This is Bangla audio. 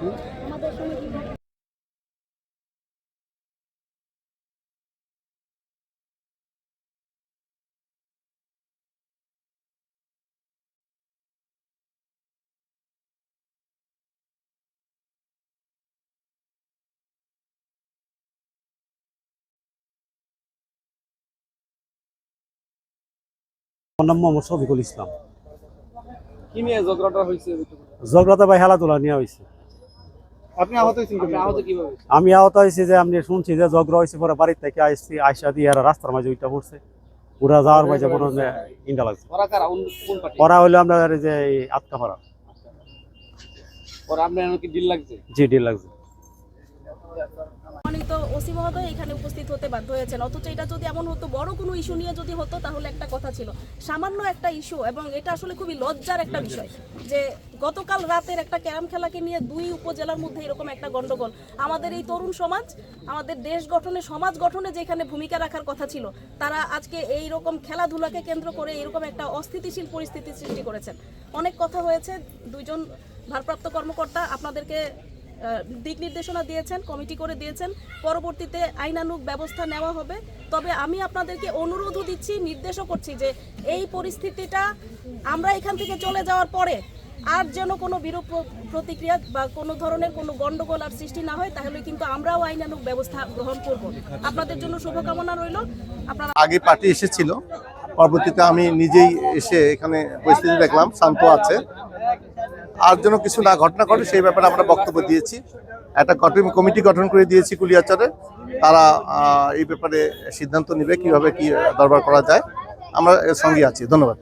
আমার নাম মোহাম্মদ শফিকুল ইসলাম। কি নিয়ে ঝগড়াটা হয়েছে? ঝগড়াতে ভাই খেলাধুলা নিয়ে হয়েছে। আপনি আহত হয়েছেন আহত কীভাবে আমি আহত হয়েছি যে আমি শুনছি যে ঝগড়া হয়েছে পরে বাড়ির থেকে আসছি আইসা দিয়ে এরা রাস্তার মাঝে উইটা পড়ছে। ওরা যাওয়ার মাঝে কোনো ইন্ডা লাগছে। ওরা হলো পড়া হইল আমরা যে আটকা পড়া। ওরা আপনার কি ডিল লাগছে? জি ডিল লাগছে। সম্মানিত ওসি মহোদয় এখানে উপস্থিত হতে বাধ্য হয়েছেন। অথচ এটা যদি এমন হতো বড় কোনো ইস্যু নিয়ে যদি হতো তাহলে একটা কথা ছিল। সামান্য একটা ইস্যু এবং এটা আসলে খুবই লজ্জার একটা বিষয় যে গতকাল রাতের একটা ক্যারাম খেলাকে নিয়ে দুই উপজেলার মধ্যে এরকম একটা গন্ডগোল। আমাদের এই তরুণ সমাজ আমাদের দেশ গঠনে সমাজ গঠনে যেখানে ভূমিকা রাখার কথা ছিল তারা আজকে এই রকম খেলাধুলাকে কেন্দ্র করে এরকম একটা অস্থিতিশীল পরিস্থিতি সৃষ্টি করেছেন। অনেক কথা হয়েছে দুইজন ভারপ্রাপ্ত কর্মকর্তা আপনাদেরকে দিক নির্দেশনা দিয়েছেন, কমিটি করে দিয়েছেন, পরবর্তীতে আইনানুগ ব্যবস্থা নেওয়া হবে। তবে আমি আপনাদেরকে অনুরোধও দিচ্ছি, নির্দেশও করছি যে এই পরিস্থিতিটা আমরা এখান থেকে চলে যাওয়ার পরে আর যেন কোনো বিরূপ প্র- প্রতিক্রিয়া বা কোনো ধরনের কোনো গন্ডগোল আর সৃষ্টি না হয়, তাহলে কিন্তু আমরাও আইনানুগ ব্যবস্থা গ্রহণ করব। আপনাদের জন্য শুভকামনা রইল। আপনারা আগে পার্টি এসেছিল, পরবর্তীতে আমি নিজেই এসে এখানে পরিস্থিতি দেখলাম, শান্ত আছে। আর যেন কিছু না ঘটনা ঘটে, সেই ব্যাপারে আমরা বক্তব্য দিয়েছি। একটা কমিটি গঠন করে দিয়েছি কুলিয়াচরে। তারা এই ব্যাপারে সিদ্ধান্ত নেবে কীভাবে কি দরবার করা যায়। আমরা সঙ্গে আছি। ধন্যবাদ।